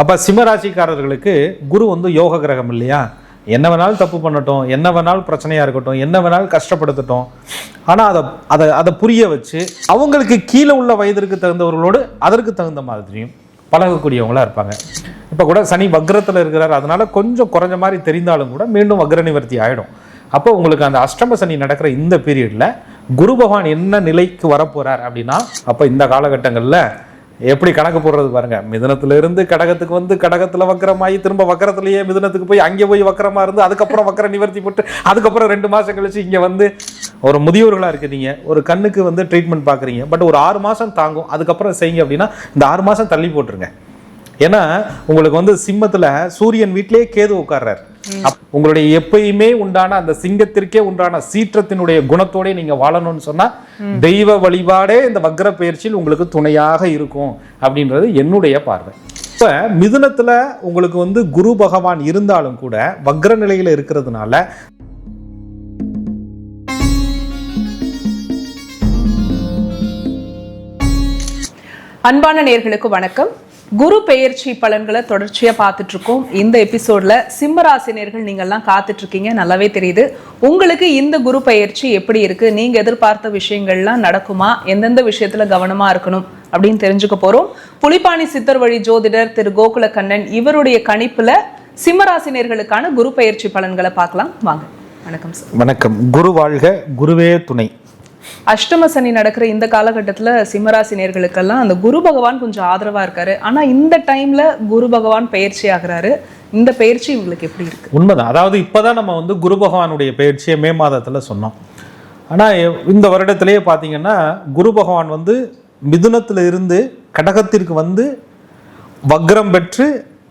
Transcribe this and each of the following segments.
அப்போ சிம்மராசிக்காரர்களுக்கு குரு வந்து யோக கிரகம் இல்லையா? என்ன வேணாலும் தப்பு பண்ணட்டும் என்ன வேணாலும் பிரச்சனையாக இருக்கட்டும் என்ன வேணாலும் கஷ்டப்படுத்தட்டும். ஆனால் அதை அதை அதை புரிய வச்சு அவங்களுக்கு கீழே உள்ள வயதிற்கு தகுந்தவர்களோடு அதற்கு தகுந்த மாதிரியும் பழகக்கூடியவங்களா இருப்பாங்க. இப்போ கூட சனி வக்ரத்தில் இருக்கிறார். அதனால் கொஞ்சம் குறைஞ்ச மாதிரி தெரிந்தாலும் கூட மீண்டும் வக்ர நிவர்த்தி ஆகிடும் அப்போ உங்களுக்கு அந்த அஷ்டம சனி நடக்கிற இந்த பீரியடில் குரு பகவான் என்ன நிலைக்கு வரப்போகிறார் அப்படின்னா அப்போ இந்த காலகட்டங்களில் எப்படி கணக்கு போடுறது பாருங்க. மிதனத்திலிருந்து கடகத்துக்கு வந்து கடகத்தில் வக்கரமாகி திரும்ப வக்கரத்துலேயே மிதனத்துக்கு போய் அங்கே போய் வக்கரமாக இருந்து அதுக்கப்புறம் வக்கர நிவர்த்தி போட்டு அதுக்கப்புறம் ரெண்டு மாதம் கழிச்சு இங்கே வந்து ஒரு முதியோர்களாக இருக்கிறீங்க ஒரு கண்ணுக்கு வந்து ட்ரீட்மெண்ட் பார்க்குறீங்க பட் ஒரு ஆறு மாதம் தாங்கும். அதுக்கப்புறம் செய்யுங்க அப்படின்னா இந்த ஆறு மாதம் தள்ளி போட்டுருங்க. ஏன்னா உங்களுக்கு வந்து சிம்மத்துல சூரியன் வீட்டிலேயே கேது உட்கார்றாரு. உங்களுடைய எப்பயுமே உண்டான அந்த சிங்கத்திற்கே உண்டான சீற்றத்தினுடைய குணத்தோட நீங்க வாழணும்னு சொன்னா தெய்வ வழிபாடே இந்த வக்ர பயிற்சியில் உங்களுக்கு துணையாக இருக்கும் அப்படின்றது என்னுடைய பார்வை. இப்ப மிதுனத்துல உங்களுக்கு வந்து குரு பகவான் இருந்தாலும் கூட வக்ர நிலையில இருக்கிறதுனால அன்பான நேர்களுக்கு வணக்கம். குரு பெயர்ச்சி பலன்களை தொடர்ச்சியாக பார்த்துட்டு இருக்கோம் இந்த எபிசோட்ல சிம்மராசினியர்கள் நீங்கள்லாம் காத்துட்டு இருக்கீங்க நல்லாவே தெரியுது. உங்களுக்கு இந்த குரு பெயர்ச்சி எப்படி இருக்கு? நீங்க எதிர்பார்த்த விஷயங்கள்லாம் நடக்குமா? எந்தெந்த விஷயத்துல கவனமா இருக்கணும் அப்படின்னு தெரிஞ்சுக்க போறோம். புலிப்பாணி சித்தர் வழி ஜோதிடர் திரு கோகுல கண்ணன் இவருடைய கணிப்புல சிம்மராசினியர்களுக்கான குரு பெயர்ச்சி பலன்களை பார்க்கலாம். வாங்க. வணக்கம் சார் வணக்கம். குரு வாழ்க குருவே துணை. அஷ்டம சனி நடக்கிற இந்த காலகட்டத்தில் சிம்மராசி நேர்களுக்கெல்லாம் அந்த குரு பகவான் கொஞ்சம் ஆதரவாக இருக்காரு. ஆனால் இந்த டைம்ல குரு பகவான் பயிற்சி ஆகிறாரு. இந்த பயிற்சி உங்களுக்கு எப்படி இருக்கு? உண்மைதான். அதாவது இப்போதான் நம்ம வந்து குரு பகவானுடைய பயிற்சியை மே மாதத்தில் சொன்னோம். ஆனால் இந்த வருடத்திலேயே பார்த்தீங்கன்னா குரு பகவான் வந்து மிதுனத்தில் இருந்து கடகத்திற்கு வந்து வக்ரம் பெற்று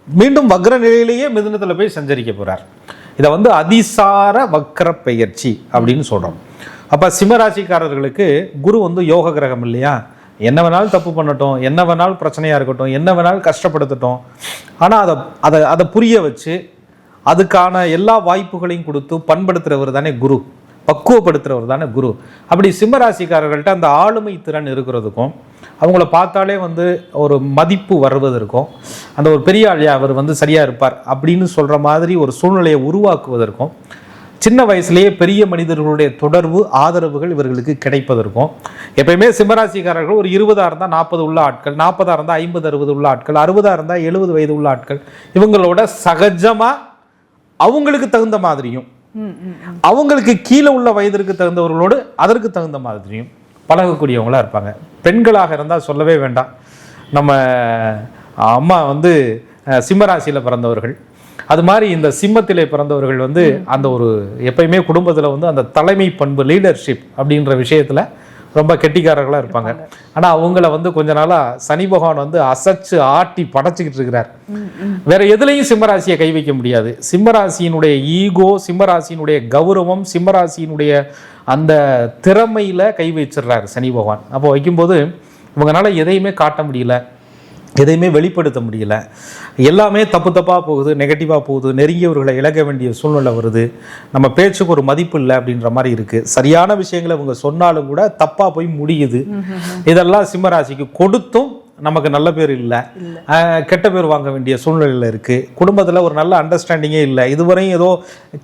மீண்டும் வக்ர நிலையிலேயே மிதுனத்தில் போய் சஞ்சரிக்க போகிறார் இதை வந்து அதிசார வக்ர பெயர்ச்சி அப்படின்னு சொல்கிறோம் அப்போ சிம்மராசிக்காரர்களுக்கு குரு வந்து யோக கிரகம் இல்லையா? என்ன வேணாலும் தப்பு பண்ணட்டும் என்ன வேணாலும் பிரச்சனையாக இருக்கட்டும் என்ன வேணாலும் கஷ்டப்படுத்தட்டும். ஆனால் அதை அதை அதை புரிய வச்சு அதுக்கான எல்லா வாய்ப்புகளையும் கொடுத்து பண்படுத்துறவர் தானே குரு. பக்குவப்படுத்துறவர் தானே குரு. அப்படி சிம்மராசிக்காரர்கள்ட்ட அந்த ஆளுமை திறன் இருக்கிறதுக்கும் அவங்கள பார்த்தாலே வந்து ஒரு மதிப்பு வருவதற்கும் அந்த ஒரு பெரிய ஆளியா அவர் வந்து சரியாக இருப்பார் அப்படின்னு சொல்கிற மாதிரி ஒரு சூழ்நிலையை உருவாக்குவதற்கும் சின்ன வயசுலேயே பெரிய மனிதர்களுடைய தொடர்பு ஆதரவுகள் இவர்களுக்கு கிடைப்பதற்கும் எப்பயுமே சிம்மராசிக்காரர்கள் ஒரு இருபதாக இருந்தால் நாற்பது உள்ள ஆட்கள் நாற்பதாக இருந்தால் ஐம்பது அறுபது உள்ள ஆட்கள் அறுபதாக இருந்தால் எழுபது வயது உள்ள ஆட்கள் இவங்களோட சகஜமாக அவங்களுக்கு தகுந்த மாதிரியும் அவங்களுக்கு கீழே உள்ள வயதிற்கு தகுந்தவர்களோடு அதற்கு தகுந்த மாதிரியும் பழகக்கூடியவங்களாக இருப்பாங்க. பெண்களாக இருந்தால் சொல்லவே வேண்டாம். நம்ம அம்மா வந்து சிம்மராசியில் பிறந்தவர்கள். அது மாதிரி இந்த சிம்மத்திலே பிறந்தவர்கள் வந்து அந்த ஒரு எப்பயுமே குடும்பத்துல வந்து அந்த தலைமை பண்பு லீடர்ஷிப் அப்படின்ற விஷயத்துல ரொம்ப கெட்டிக்காரர்களா இருப்பாங்க. ஆனா அவங்கள வந்து கொஞ்ச நாளா சனி பகவான் வந்து அசைச்சு ஆட்டி படைச்சுக்கிட்டு இருக்கிறார். வேற எதுலையும் சிம்மராசியை கை வைக்க முடியாது. சிம்மராசியினுடைய ஈகோ சிம்மராசியினுடைய கௌரவம் சிம்மராசியினுடைய அந்த திறமையில கை வச்சிடுறாரு சனி பகவான். அப்போ வைக்கும்போது இவங்கனால எதையுமே காட்ட முடியல. எதையுமே வெளிப்படுத்த முடியல. எல்லாமே தப்பு தப்பாக போகுது நெகட்டிவாக போகுது நெருங்கியவர்களை இழக்க வேண்டிய சூழ்நிலை வருது. நம்ம பேச்சுக்கு ஒரு மதிப்பு இல்லை அப்படின்ற மாதிரி இருக்கு. சரியான விஷயங்களை இவங்க சொன்னாலும் கூட தப்பாக போய் முடியுது. இதெல்லாம் சிம்மராசிக்கு கொடுத்தும் நமக்கு நல்ல பேர் இல்லை. கெட்ட பேர் வாங்க வேண்டிய சூழ்நிலையில் இருக்கு. குடும்பத்தில் ஒரு நல்ல அண்டர்ஸ்டாண்டிங்கே இல்லை. இதுவரையும் ஏதோ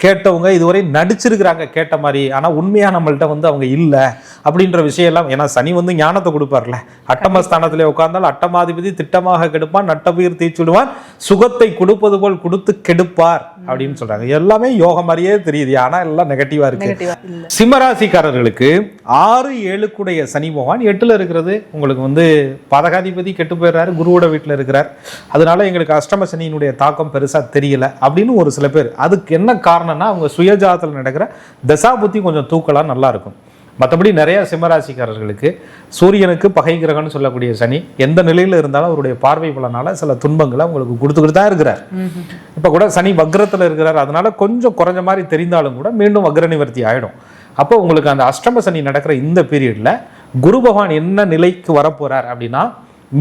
கேட்டவங்க இதுவரை நடிச்சிருக்கிறாங்க கேட்ட மாதிரி. ஆனால் உண்மையாக நம்மள்ட்ட வந்து அவங்க இல்லை அப்படின்ற விஷயம் எல்லாம் ஏன்னா சனி வந்து ஞானத்தை கொடுப்பார்ல. அட்டமஸ்தானத்திலே உட்கார்ந்தால் அட்டமாதிபதி திட்டமாக கெடுப்பான் நட்டபீர் தீச்சுடுவான் சுகத்தை கொடுப்பது போல் கொடுத்து கெடுப்பார். அப்படின்னு சொல்றாங்க. எல்லாமே யோகம் மாதிரியே தெரியுது. ஆனால் எல்லாம் நெகட்டிவா இருக்கு. சிம்மராசிக்காரர்களுக்கு ஆறு ஏழுக்குடைய சனி பகவான் எட்டுல இருக்கிறது. உங்களுக்கு வந்து பதகாதிபதி கெட்டு போயிடுறாரு. குருவோட வீட்டில் இருக்கிறார். அதனால எங்களுக்கு அஷ்டம சனியினுடைய தாக்கம் பெருசா தெரியல அப்படின்னு ஒரு சில பேர். அதுக்கு என்ன காரணம்னா அவங்க சுயஜாதத்தில் நடக்கிற தசாபுத்தி கொஞ்சம் தூக்கலாம் நல்லா இருக்கும். மற்றபடி நிறைய சிம்மராசிக்காரர்களுக்கு சூரியனுக்கு பகை கிரகம்னு சொல்லக்கூடிய சனி எந்த நிலையில இருந்தாலும் அவருடைய பார்வை பலனால சில துன்பங்களை உங்களுக்கு கொடுத்துக்கிட்டு தான் இருக்கிறார். இப்போ கூட சனி வக்ரத்தில் இருக்கிறார். அதனால கொஞ்சம் குறைஞ்ச மாதிரி தெரிந்தாலும் கூட மீண்டும் வக்ர நிவர்த்தி ஆயிடும். அப்போ உங்களுக்கு அந்த அஷ்டம சனி நடக்கிற இந்த பீரியட்ல குரு பகவான் என்ன நிலைக்கு வரப்போறார் அப்படின்னா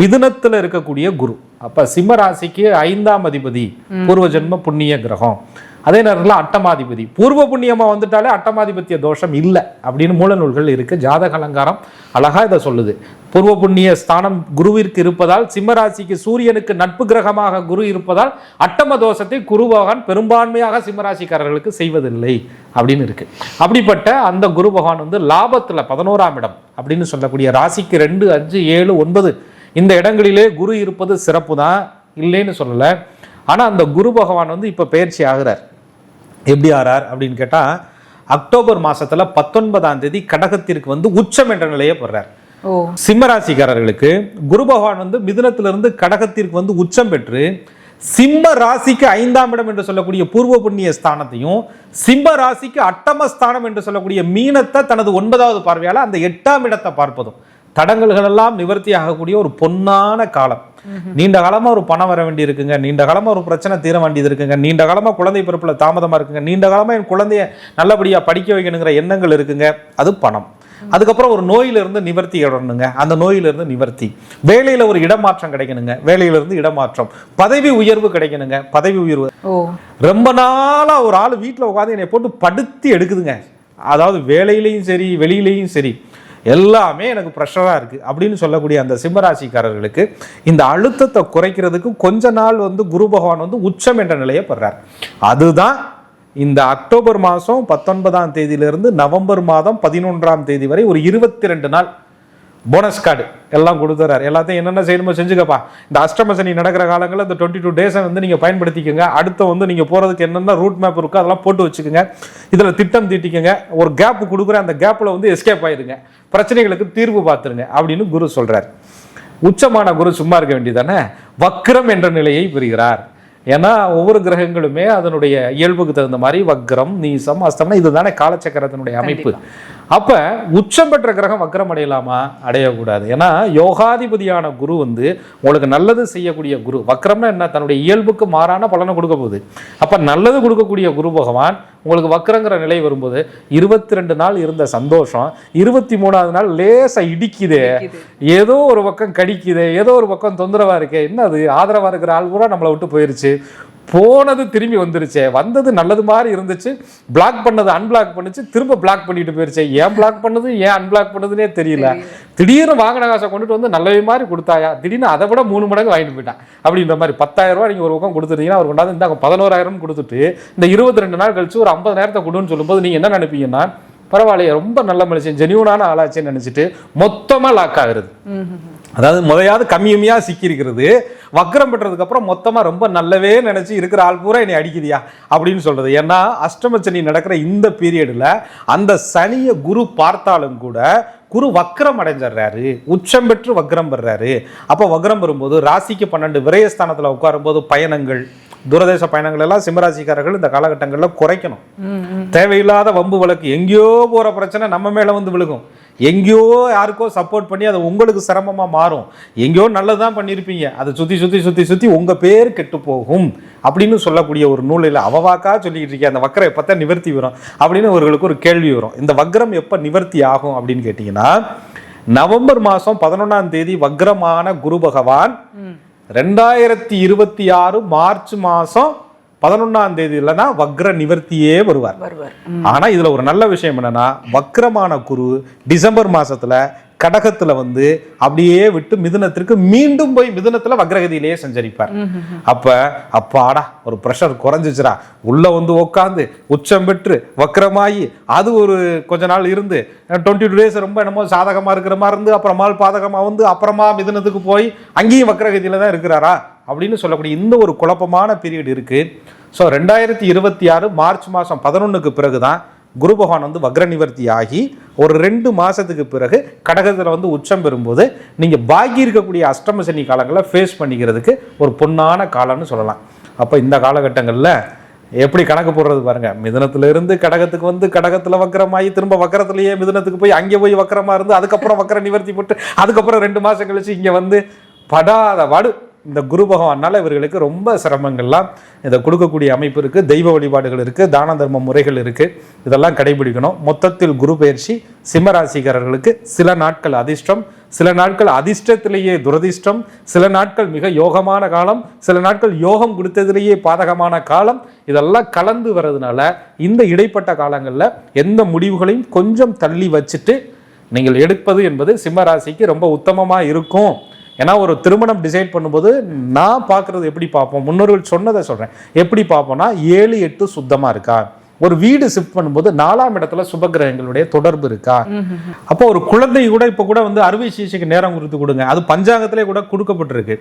மிதுனத்துல இருக்கக்கூடிய குரு. அப்ப சிம்ம ராசிக்கு ஐந்தாம் அதிபதி பூர்வ ஜென்ம புண்ணிய கிரகம். அதே நேரத்தில் அட்டமாதிபதி. பூர்வ புண்ணியமாக வந்துட்டாலே அட்டமாதிபத்திய தோஷம் இல்லை அப்படின்னு மூல நூல்கள் இருக்குது ஜாதக அலங்காரம் அழகாக இதை சொல்லுது. பூர்வ புண்ணிய ஸ்தானம் குருவிற்கு இருப்பதால் சிம்மராசிக்கு சூரியனுக்கு நட்பு கிரகமாக குரு இருப்பதால் அட்டம தோஷத்தை குருபகவான் பெரும்பான்மையாக சிம்மராசிக்காரர்களுக்கு செய்வதில்லை அப்படின்னு இருக்குது அப்படிப்பட்ட அந்த குரு பகவான் வந்து லாபத்தில் பதினோராம் இடம் அப்படின்னு சொல்லக்கூடிய ராசிக்கு ரெண்டு அஞ்சு ஏழு ஒன்பது இந்த இடங்களிலே குரு இருப்பது சிறப்பு தான் இல்லைன்னு சொல்லலை. ஆனா அந்த குரு பகவான் வந்து இப்ப பயிற்சி ஆகுறார். எப்படி ஆறார் அப்படின்னு கேட்டா அக்டோபர் மாசத்துல பத்தொன்பதாம் தேதி கடகத்திற்கு வந்து உச்சம் என்ற நிலையை பெறார் ஓ. சிம்மராசிக்காரர்களுக்கு குரு பகவான் வந்து மிதுனத்திலிருந்து கடகத்திற்கு வந்து உச்சம் பெற்று சிம்ம ராசிக்கு ஐந்தாம் இடம் என்று சொல்லக்கூடிய பூர்வ புண்ணிய ஸ்தானத்தையும் சிம்ம ராசிக்கு அட்டம ஸ்தானம் என்று சொல்லக்கூடிய மீனத்தை தனது ஒன்பதாவது பார்வையால அந்த எட்டாம் இடத்தை பார்ப்பதும். தடங்கல்கள் எல்லாம் நிவர்த்தி ஆகக்கூடிய ஒரு பொன்னான காலம். நீண்ட காலமா ஒரு பணம் வர வேண்டி இருக்குங்க. நீண்ட காலமா ஒரு பிரச்சனை தீர வேண்டியது இருக்குங்க. நீண்ட காலமா குழந்தை பிறப்புல தாமதமா இருக்குங்க. நீண்ட காலமா என் குழந்தைய நல்லபடியா படிக்க வைக்கணுங்கிற எண்ணங்கள் இருக்குங்க. அது பணம். அதுக்கப்புறம் ஒரு நோயிலிருந்து நிவர்த்தி இடணுங்க அந்த நோயிலிருந்து நிவர்த்தி. வேலையில ஒரு இடமாற்றம் கிடைக்கணுங்க. வேலையிலிருந்து இடமாற்றம். பதவி உயர்வு கிடைக்கணுங்க. பதவி உயர்வு. ரொம்ப நாளா ஒரு ஆள் வீட்டில் உட்காந்து என்னை போட்டு படுத்தி எடுக்குதுங்க. அதாவது வேலையிலையும் சரி வெளியிலையும் சரி. எல்லாமே எனக்கு ப்ரெஷராக இருக்குது அப்படின்னு சொல்லக்கூடிய அந்த சிம்மராசிக்காரர்களுக்கு இந்த அழுத்தத்தை குறைக்கிறதுக்கு கொஞ்ச நாள் வந்து குரு பகவான் வந்து உச்சம் என்ற நிலையை பெறார். அதுதான் இந்த அக்டோபர் மாதம் பத்தொன்பதாம் தேதியிலிருந்து நவம்பர் மாதம் பதினொன்றாம் தேதி வரை ஒரு இருபத்தி ரெண்டு நாள் போனஸ் கார்டு எல்லாம் கொடுத்துறாரு. எல்லாத்தையும் என்னென்ன செய்யணுமோ செஞ்சுக்கப்பா. இந்த அஷ்டம சனி நடக்கிற காலங்களில் இந்த டுவெண்ட்டி டூ டேஸை வந்து நீங்கள் பயன்படுத்திக்கோங்க. அடுத்து வந்து நீங்கள் போகிறதுக்கு என்னென்ன ரூட் மேப் இருக்கோ அதெல்லாம் போட்டு வச்சுக்கோங்க. இதில் திட்டம் தீட்டிக்கங்க. ஒரு கேப் கொடுக்குற அந்த கேப்பில் வந்து எஸ்கேப் ஆயிருங்க. பிரச்சனைகளுக்கு தீர்வு பார்த்துருங்க அப்படின்னு குரு சொல்கிறார் உச்சமான குரு சும்மா இருக்க வேண்டியதானே வக்ரம் என்ற நிலையை பெறுகிறார். ஏன்னா ஒவ்வொரு கிரகங்களுமே அதனுடைய இயல்புக்கு தகுந்த மாதிரி வக்ரம் நீசம் அஸ்தமனம் இதுதானே காலச்சக்கரத்தினுடைய அமைப்பு. அப்ப உச்சம் பெற்ற கிரகம் வக்ரம் அடையலாமா அடையக்கூடாது. ஏன்னா யோகாதிபதியான குரு வந்து உங்களுக்கு நல்லது செய்யக்கூடிய குரு. வக்ரம்னா என்ன? தன்னுடைய இயல்புக்கு மாறான பலனை கொடுக்க போகுது. அப்ப நல்லது கொடுக்கக்கூடிய குரு பகவான் உங்களுக்கு வக்ரங்கிற நிலை வரும்போது இருபத்தி ரெண்டு நாள் இருந்த சந்தோஷம் இருபத்தி மூணாவது நாள் லேசா இடிக்குதே. ஏதோ ஒரு பக்கம் கடிக்குது. ஏதோ ஒரு பக்கம் தொந்தரவா இருக்கே. என்ன அது ஆதரவா இருக்கிற ஆள் பூரா நம்மளை விட்டு போயிருச்சு. போனது திரும்பி வந்துருச்சே. வந்தது நல்லது மாதிரி இருந்துச்சு. பிளாக் பண்ணது அன்பிளாக் பண்ணுச்சு. திரும்ப பிளாக் பண்ணிட்டு போயிருச்சே. ஏன் பிளாக் பண்ணது? ஏன் அன்பிளாக் பண்ணதுனே தெரியல. திடீர்னு வாங்கின காசை கொண்டுட்டு வந்து நல்லவே மாதிரி கொடுத்தாயா? திடீர்னு அதை விட மூணு மடங்கு வாங்கிட்டு போயிட்டான். அப்படின்ற மாதிரி பத்தாயிரம் ரூபாய் நீங்க ஒரு பக்கம் கொடுத்துட்டீங்கன்னா அவர் கொண்டாந்து இந்தாங்க பதினோராயிரம் கொடுத்துட்டு இந்த இருபத்தி ரெண்டு நாள் கழிச்சு ஒரு ஐம்பதாயிரத்தை கொடுன்னு சொல்லும்போது நீங்க என்ன நினைப்பீங்கன்னா பரவாயில்லையே ரொம்ப நல்ல மனுஷன் ஜெனியூனான ஆளாச்சேன்னு நினைச்சிட்டு மொத்தமா லாக் ஆகுறது. அதாவது முதையாவது கம்மி கம்மியா சிக்கி இருக்கிறது வக்ரம் பெற்றதுக்கு அப்புறம் மொத்தமா ரொம்ப நல்லவே நினைச்சு இருக்கிற ஆள் பூரா என்னை அடிக்குதியா அப்படின்னு சொல்றது. ஏன்னா அஷ்டம சனி நடக்கிற இந்த பீரியட்ல அந்த சனியை குரு பார்த்தாலும் கூட குரு வக்ரம் அடைஞ்சிடுறாரு. உச்சம் பெற்று வக்ரம் பெறாரு. அப்போ வக்ரம் வரும்போது ராசிக்கு பன்னெண்டு விரயஸ்தானத்துல உட்காரும்போது பயணங்கள் தூரதேச பயணங்கள் எல்லாம் சிம்மராசிக்காரர்கள் இந்த காலகட்டங்களில் குறைக்கணும். தேவையில்லாத வம்பு வழக்கு எங்கேயோ போற பிரச்சனை நம்ம மேல வந்து விழுகும். எங்கேயோ யாருக்கோ சப்போர்ட் பண்ணி அது உங்களுக்கு சிரமமா மாறும். எங்கேயோ நல்லதுதான் பண்ணியிருப்பீங்க அதை சுத்தி சுத்தி சுத்தி சுத்தி உங்க பேர் கெட்டு போகும் அப்படின்னு சொல்லக்கூடிய ஒரு நூலில் அவவாக்கா சொல்லிக்கிட்டு இருக்கேன் அந்த வக்கரம் எப்பத்தான் நிவர்த்தி வரும் அப்படின்னு அவர்களுக்கு ஒரு கேள்வி வரும். இந்த வக்ரம் எப்ப நிவர்த்தி ஆகும் அப்படின்னு கேட்டீங்கன்னா நவம்பர் மாசம் பதினொன்னாம் தேதி வக்ரமான குரு பகவான் ரெண்டாயிரத்தி இருபத்தி ஆறு மார்ச் மாசம் பதினொன்னாம் தேதி இல்லைன்னா வக்ர நிவர்த்தியே வருவார். ஆனா இதுல ஒரு நல்ல விஷயம் என்னன்னா வக்ரமான குரு டிசம்பர் மாசத்துல கடகத்துல வந்து அப்படியே விட்டு மிதுனத்திற்கு மீண்டும் போய் மிதுனத்துல வக்ரகதியிலேயே சஞ்சரிப்பார். அப்ப அப்பாடா ஒரு ப்ரெஷர் குறைஞ்சிச்சுடா. உள்ள வந்து உட்காந்து உச்சம் பெற்று வக்ரமாயி அது ஒரு கொஞ்ச நாள் இருந்து டுவெண்ட்டி டூ டேஸ் ரொம்ப என்னமோ சாதகமா இருக்கிற மாதிரி இருந்து அப்புறமா பாதகமா வந்து அப்புறமா மிதுனத்துக்கு போய் அங்கேயும் வக்ரகதியில தான் இருக்கிறாரா? அப்படின்னு சொல்லக்கூடிய இந்த ஒரு குழப்பமான பீரியட் இருக்குது ஸோ ரெண்டாயிரத்தி இருபத்தி ஆறு மார்ச் மாதம் பதினொன்றுக்கு பிறகு தான் குரு பகவான் வந்து வக்ர நிவர்த்தி ஆகி ஒரு ரெண்டு மாதத்துக்கு பிறகு கடகத்தில் வந்து உச்சம் பெறும்போது நீங்கள் பாக்கி இருக்கக்கூடிய அஷ்டம சனி காலங்களை ஃபேஸ் பண்ணிக்கிறதுக்கு ஒரு பொன்னான காலம்னு சொல்லலாம். அப்போ இந்த காலகட்டங்களில் எப்படி கணக்கு போடுறது பாருங்க. மிதனத்திலிருந்து கடகத்துக்கு வந்து கடகத்தில் வக்கரமாகி திரும்ப வக்கரத்துலேயே மிதனத்துக்கு போய் அங்கே போய் வக்கரமாக இருந்து அதுக்கப்புறம் வக்கர நிவர்த்தி போட்டு அதுக்கப்புறம் ரெண்டு மாதம் கழிச்சு இங்கே வந்து படாத வாடு இந்த குரு பகவானால் இவர்களுக்கு ரொம்ப சிரமங்கள்லாம் இதை கொடுக்கக்கூடிய அமைப்பு இருக்குது தெய்வ வழிபாடுகள் இருக்குது தான தர்ம முறைகள் இருக்குது இதெல்லாம் கடைபிடிக்கணும். மொத்தத்தில் குரு பயிற்சி சிம்மராசிக்காரர்களுக்கு சில நாட்கள் அதிர்ஷ்டம் சில நாட்கள் அதிர்ஷ்டத்திலேயே துரதிர்ஷ்டம் சில நாட்கள் மிக யோகமான காலம் சில நாட்கள் யோகம் கொடுத்ததிலேயே பாதகமான காலம். இதெல்லாம் கலந்து வர்றதுனால இந்த இடைப்பட்ட காலங்களில் எந்த முடிவுகளையும் கொஞ்சம் தள்ளி வச்சுட்டு நீங்கள் எடுப்பது என்பது சிம்மராசிக்கு ரொம்ப உத்தமமாக இருக்கும். ஏன்னா ஒரு திருமணம் டிசைட் பண்ணும்போது நான் பார்க்குறது எப்படி பார்ப்போம்? முன்னோர்கள் சொன்னதை சொல்கிறேன் எப்படி பார்ப்போம்னா ஏழு எட்டு சுத்தமாக இருக்கா? ஒரு வீடு ஷிஃப்ட் பண்ணும்போது நாலாம் இடத்துல சுபகிரகங்களுடைய தொடர்பு இருக்கா? அப்போ ஒரு குழந்தை கூட இப்போ கூட வந்து அறுவை சிகிச்சைக்கு நேரம் கொடுத்து கொடுங்க. அது பஞ்சாங்கத்திலே கூட கொடுக்கப்பட்டிருக்கு.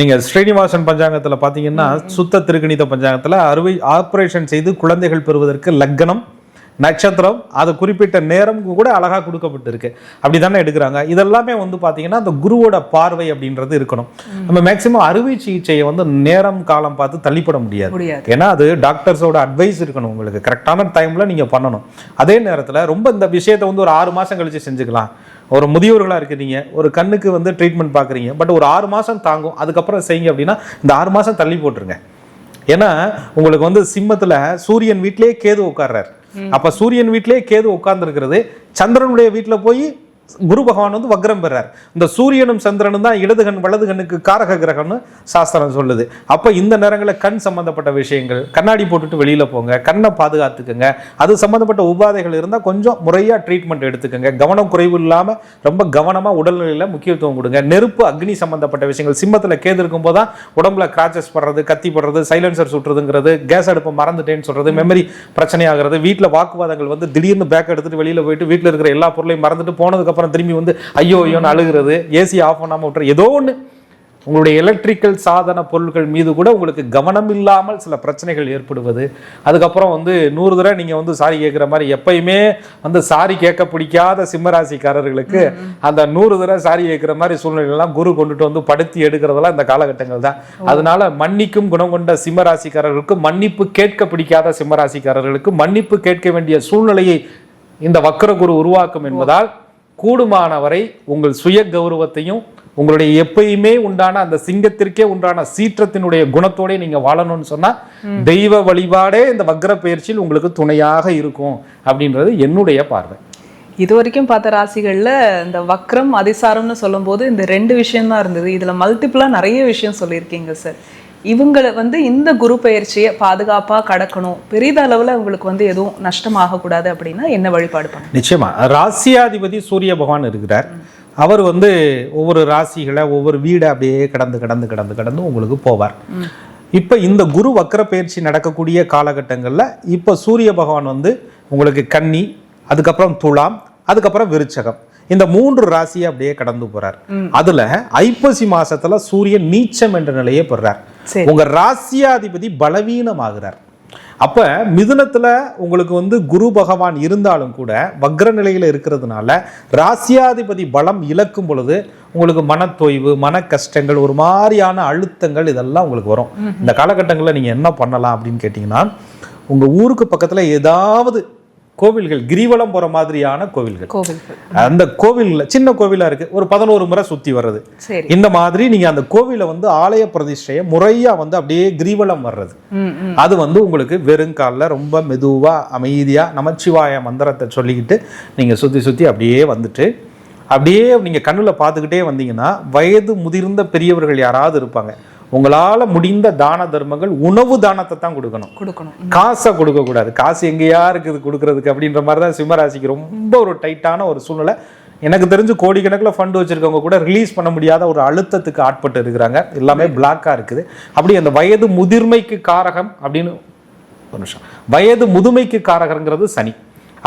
நீங்க ஸ்ரீனிவாசன் பஞ்சாங்கத்துல பாத்தீங்கன்னா சுத்த திருக்கணித பஞ்சாங்கத்தில் அறுவை ஆப்ரேஷன் செய்து குழந்தைகள் பெறுவதற்கு லக்னம் நட்சத்திரம் அது குறிப்பிட்ட நேரம் கூட அழகா கொடுக்கப்பட்டிருக்கு. அப்படி தானே எடுக்கிறாங்க. இதெல்லாமே வந்து பாத்தீங்கன்னா அந்த குருவோட பார்வை அப்படின்றது இருக்கணும். நம்ம மேக்சிமம் அறுவை சிகிச்சையை வந்து நேரம் காலம் பார்த்து தள்ளிப்பட முடியாது. ஏன்னா அது டாக்டர்ஸோட அட்வைஸ் இருக்கணும் உங்களுக்கு. கரெக்டான டைம்ல நீங்க பண்ணணும். அதே நேரத்துல ரொம்ப இந்த விஷயத்தை வந்து ஒரு ஆறு மாசம் கழிச்சு செஞ்சுக்கலாம். ஒரு முதியோர்களா இருக்கிறீங்க ஒரு கண்ணுக்கு வந்து ட்ரீட்மெண்ட் பார்க்குறீங்க பட் ஒரு ஆறு மாசம் தாங்கும். அதுக்கப்புறம் செய்யுங்க அப்படின்னா இந்த ஆறு மாசம் தள்ளி போட்டுருங்க. ஏன்னா உங்களுக்கு வந்து சிம்மத்துல சூரியன் வீட்டிலேயே கேது உட்கார்றாரு. அப்ப சூரியன் வீட்டிலே கேது உட்கார்ந்துருக்கிறது. சந்திரனுடைய வீட்டில் போய் குரு பகவான் வந்து வக்ரம் பெறார். இந்த சூரியனும் சந்திரனும் தான் இடதுகண் வலதுகண்ணுக்கு காரக கிரகம்னு சாஸ்திரம் சொல்லுது. அப்போ இந்த நேரங்களில் கண் சம்மந்தப்பட்ட விஷயங்கள் கண்ணாடி போட்டுட்டு வெளியில் போங்க கண்ணை பாதுகாத்துக்குங்க. அது சம்மந்தப்பட்ட உபாதைகள் இருந்தால் கொஞ்சம் முறையாக ட்ரீட்மெண்ட் எடுத்துக்கோங்க. கவனம் குறைவு இல்லாமல் ரொம்ப கவனமாக உடல்நிலையில் முக்கியத்துவம் கொடுங்க. நெருப்பு அக்னி சம்மந்தப்பட்ட விஷயங்கள் சிம்மத்தில் கேது இருக்கும்போது தான் உடம்புல கிராச்சஸ் படுறது கத்தி படுறது சைலன்சர் சுட்டுறதுங்கிறது கேஸ் அடுப்பை மறந்துட்டேன்னு சொல்கிறது மெமரி பிரச்சனையாகிறது வீட்டில் வாக்குவாதங்கள் வந்து திடீர்னு பேக் எடுத்துட்டு வெளியில் போயிட்டு வீட்டில் இருக்கிற எல்லா பொருளையும் மறந்துட்டு போனதுக்கப்புறம் அப்புறம் திரும்பி வந்து ஐயோ ஐயோன்னு அழுகிறது ஏசி ஆஃப் பண்ணாம விட்டுற ஏதோ ஒன்று உங்களுடைய எலக்ட்ரிக்கல் சாதன பொருட்கள் மீது கூட உங்களுக்கு கவனம் இல்லாமல் சில பிரச்சனைகள் ஏற்படுவது. அதுக்கப்புறம் வந்து நூறு தடவை நீங்க வந்து சாரி கேட்குற மாதிரி எப்பயுமே வந்து சாரி கேட்க பிடிக்காத சிம்மராசிக்காரர்களுக்கு அந்த நூறு தடவை சாரி கேட்குற மாதிரி சூழ்நிலையெல்லாம் குரு கொண்டுட்டு வந்து படுத்தி எடுக்கிறதெல்லாம் இந்த காலகட்டங்கள் தான். அதனால மன்னிக்கும் குணம் கொண்ட சிம்மராசிக்காரர்களுக்கு மன்னிப்பு கேட்க பிடிக்காத சிம்மராசிக்காரர்களுக்கு மன்னிப்பு கேட்க வேண்டிய சூழ்நிலையை இந்த வக்கர குரு உருவாக்கும் என்பதால் கூடுமானவரை உங்கள் சுய கௌரவத்தையும் உங்களுடைய எப்பயுமே உண்டான அந்த சிங்கத்திற்கே உண்டான சீற்றத்தினுடைய குணத்தோட நீங்க வாழணும்னு சொன்னா தெய்வ வழிபாடே இந்த வக்ர பயிற்சியில் உங்களுக்கு துணையாக இருக்கும் அப்படின்றது என்னுடைய பார்வை. இது வரைக்கும் பார்த்த ராசிகள்ல இந்த வக்ரம் அதிசாரம்னு சொல்லும்போது இந்த ரெண்டு விஷயம் தான் இருந்தது. இதுல மல்டிபிளா நிறைய விஷயம் சொல்லியிருக்கீங்க சார் இவங்களை வந்து இந்த குரு பயிற்சியை பாதுகாப்பா கடக்கணும். பெரிதளவுல உங்களுக்கு வந்து எதுவும் நஷ்டம் ஆகக்கூடாது அப்படின்னா என்ன வழிபாடு பண்ணணும்? நிச்சயமா. ராசியாதிபதி சூரிய பகவான் இருக்கிறார். அவர் வந்து ஒவ்வொரு ராசிகளை ஒவ்வொரு வீடை அப்படியே கடந்து கடந்து கடந்து கடந்து உங்களுக்கு போவார். இப்போ இந்த குரு வக்கர பயிற்சி நடக்கக்கூடிய காலகட்டங்களில் இப்போ சூரிய பகவான் வந்து உங்களுக்கு கன்னி அதுக்கப்புறம் துலாம் அதுக்கப்புறம் விருச்சகம். இந்த மூன்று ராசியை அப்படியே கடந்து போறார். அதுல ஐப்பசி மாசத்துல சூரியன் நீச்சம் என்ற நிலையை பெறார். உங்க ராசியாதிபதி பலவீனமாகிறார். அப்ப மிதுனத்துல உங்களுக்கு வந்து குரு பகவான் இருந்தாலும் கூட வக்ர நிலையில இருக்கிறதுனால ராசியாதிபதி பலம் இழக்கும் பொழுது உங்களுக்கு மனத்தொய்வு மன கஷ்டங்கள் ஒரு மாதிரியான அழுத்தங்கள் இதெல்லாம் உங்களுக்கு வரும். இந்த காலகட்டங்களில் நீங்க என்ன பண்ணலாம் அப்படின்னு கேட்டிங்கன்னா உங்க ஊருக்கு பக்கத்துல ஏதாவது கோவில்கள் கிரிவலம் போற மாதிரியான கோவில்கள். அந்த கோவில்ல சின்ன கோவிலா இருக்கு. ஒரு பதினோரு முறை சுத்தி வர்றது. இந்த மாதிரி நீங்க அந்த கோவிலை வந்து ஆலய பிரதிஷ்டையை முறையா வந்து அப்படியே கிரிவலம் வர்றது. அது வந்து உங்களுக்கு வெறுங்காலில் ரொம்ப மெதுவா அமைதியா நமச்சிவாய மந்திரத்தை சொல்லிக்கிட்டு நீங்க சுத்தி சுத்தி அப்படியே வந்துட்டு அப்படியே நீங்க கண்ணுல பார்த்துக்கிட்டே வந்தீங்கன்னா வயது முதிர்ந்த பெரியவர்கள் யாராவது இருப்பாங்க. உங்களால முடிந்த தான தர்மங்கள் உணவு தானத்தை தான் கொடுக்கணும். கொடுக்கணும். காசை கொடுக்க கூடாது காசு எங்கேயா இருக்குது கொடுக்கறதுக்கு அப்படின்ற மாதிரி தான் சிம்மராசிக்கு ரொம்ப ஒரு டைட்டான ஒரு சூழ்நிலை. எனக்கு தெரிஞ்சு கோடிக்கணக்கில் ஃபண்ட் வச்சிருக்கவங்க கூட ரிலீஸ் பண்ண முடியாத ஒரு அழுத்தத்துக்கு ஆட்பட்டு இருக்கிறாங்க. எல்லாமே பிளாக்காக இருக்குது. அப்படி அந்த வயது முதிர்மைக்கு காரகம் அப்படின்னு ஒரு நிமிஷம். வயது முதுமைக்கு காரகங்கிறது சனி.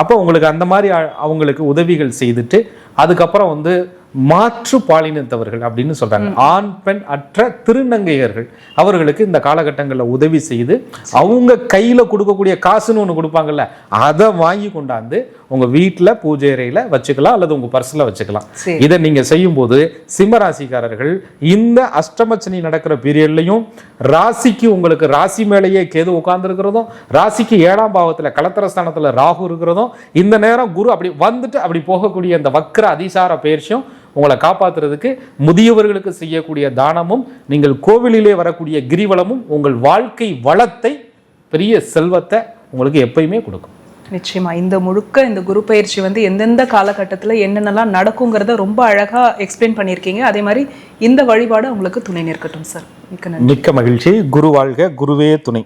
அப்போ உங்களுக்கு அந்த மாதிரி அவங்களுக்கு உதவிகள் செய்துட்டு அதுக்கப்புறம் வந்து மாற்று பாலினத்தவர்கள் அப்படின்னு சொல்றாங்க. ஆண் பெண் அற்ற திருநங்கையர்கள் அவர்களுக்கு இந்த காலகட்டங்களில் உதவி செய்து அவங்க கையில கொடுக்கக்கூடிய காசுன்னு ஒன்று கொடுப்பாங்கல்ல அதை வாங்கி கொண்டாந்து உங்க வீட்டில் பூஜை அறையில வச்சுக்கலாம் அல்லது உங்க பர்ஸ்ல வச்சுக்கலாம். இதை நீங்க செய்யும்போது சிம்மராசிக்காரர்கள் இந்த அஷ்டமச்சனி நடக்கிற பீரியட்லையும் ராசிக்கு உங்களுக்கு ராசி மேலேயே கேது உட்கார்ந்துருக்கிறதும் ராசிக்கு ஏழாம் பாவத்துல கலத்திரஸ்தானத்துல ராகு இருக்கிறதும் இந்த நேரம் குரு அப்படி வந்துட்டு அப்படி போகக்கூடிய அந்த வக்ர அதிசார பயிற்சியும் உங்களை காப்பாத்துறதுக்கு முதியவர்களுக்கு செய்யக்கூடிய தானமும் நீங்கள் கோவிலிலே வரக்கூடிய கிரிவலமும் உங்கள் வாழ்க்கை வளத்தை பெரிய செல்வத்தை உங்களுக்கு எப்பயுமே கொடுக்கும். நிச்சயமா. இந்த முழுக்க இந்த குரு பயிற்சி வந்து எந்தெந்த காலகட்டத்துல என்னென்னலாம் நடக்குங்கிறத ரொம்ப அழகா எக்ஸ்பிளைன் பண்ணியிருக்கீங்க. அதே மாதிரி இந்த வழிபாடு உங்களுக்கு துணை நிற்கட்டும் சார். மிக்க நன்றி. மிக்க மகிழ்ச்சி. குரு வாழ்க குருவே துணை.